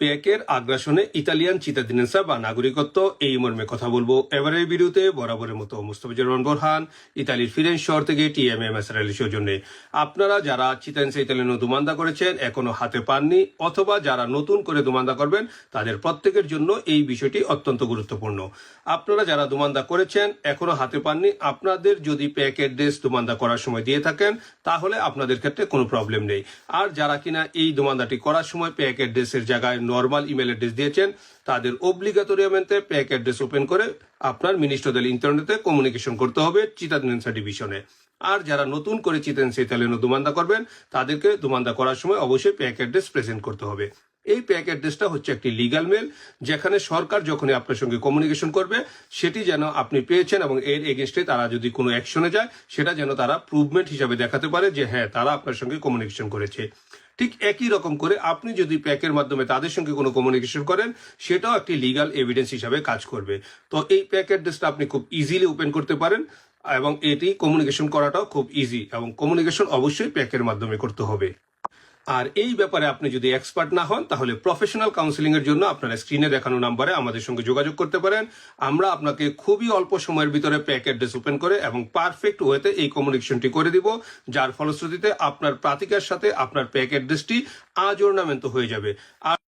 প্যাকের আগ্রাসনে Italian চিতাদিনেসা বা নাগরিকত্ব, এই মর্মে কথা বলব। এবারের ভিডিওতে বরাবরের মতো মুস্তফিজুর রহমান বোরহান, ইতালির ফিরেন্স শহর থেকে টিএমএম এসরালি সৌজন্যে। আপনারা যারা চিতানসা ইতালিয়ানো দুমান্দা করেছেন, এখনও হাতে পাননি, অথবা যারা নতুন করে দুমান্দা করবেন, তাদের প্রত্যেকের জন্য এই বিষয়টি অত্যন্ত গুরুত্বপূর্ণ। আপনারা যারা দুমান্দা করেছেন, এখনও হাতে পাননি, আপনাদের যদি প্যাক ড্রেস দুমান্দা করার সময় দিয়ে থাকেন, তাহলে আপনাদের ক্ষেত্রে কোনো প্রবলেম নেই। আর যারা কিনা এই দুমান্দাটি করার সময় প্যাক ড্রেসের জায়গায় নর্মাল ইমেল অ্যাড্রেস দিয়েছেন, তাদের অব্লিগাটোরিয়ামেন্টে প্যাক অ্যাড্রেস ওপেন করে আপনার মিনিস্টারদের ইন্টারনেটে কমিউনিকেশন করতে হবে চিতাদিনেন্সা ডিভিশনে আর যারা নতুন করে চিতেন সেই ইতালিয়ানো দুমান্দা করবেন, তাদেরকে দুমান্দা করার সময় অবশ্যই প্যাক অ্যাড্রেস প্রেজেন্ট করতে হবে। এই প্যাক অ্যাড্রেসটা হচ্ছে একটি লিগাল মেল যেখানে সরকার যখনই আপনার সঙ্গে কমিউনিকেশন করবে, সেটি যেন আপনি পেয়েছেন এবং এর এগেনস্টে তারা যদি কোনো অ্যাকশনে যায়, সেটা যেন তারা প্রুভমেন্ট হিসাবে দেখাতে পারে যে হ্যাঁ তারা আপনার সঙ্গে কমিউনিকেশন করেছে। ঠিক একই রকম করে আপনি যদি প্যাকের মাধ্যমে তাদের সঙ্গে কোনো কমিউনিকেশন করেন, সেটাও একটি লিগাল এভিডেন্স হিসাবে কাজ করবে। তো এই প্যাক অ্যাড্রেসটা আপনি খুব ইজিলি ওপেন করতে পারেন এবং এটি কমিউনিকেশন করাটাও খুব ইজি এবং কমিউনিকেশন অবশ্যই প্যাকের মাধ্যমে করতে হবে। আর এই ব্যাপারে আপনি যদি এক্সপার্ট না হন, তাহলে প্রফেশনাল কাউন্সিলিং এর জন্য আপনারা স্ক্রিনে দেখানো নাম্বারে আমাদের সঙ্গে যোগাযোগ করতে পারেন। আমরা আপনাকে খুবই অল্প সময়ের ভিতরে প্যাক অ্যাড্রেস ওপেন করে এবং পারফেক্ট ওয়েতে এই কমিউনিকেশনটি করে দিব, যার ফলশ্রুতিতে আপনার প্রাতিকার সাথে আপনার প্যাক অ্যাড্রেসটি আজ অর্নামেন্ট হয়ে যাবে। আর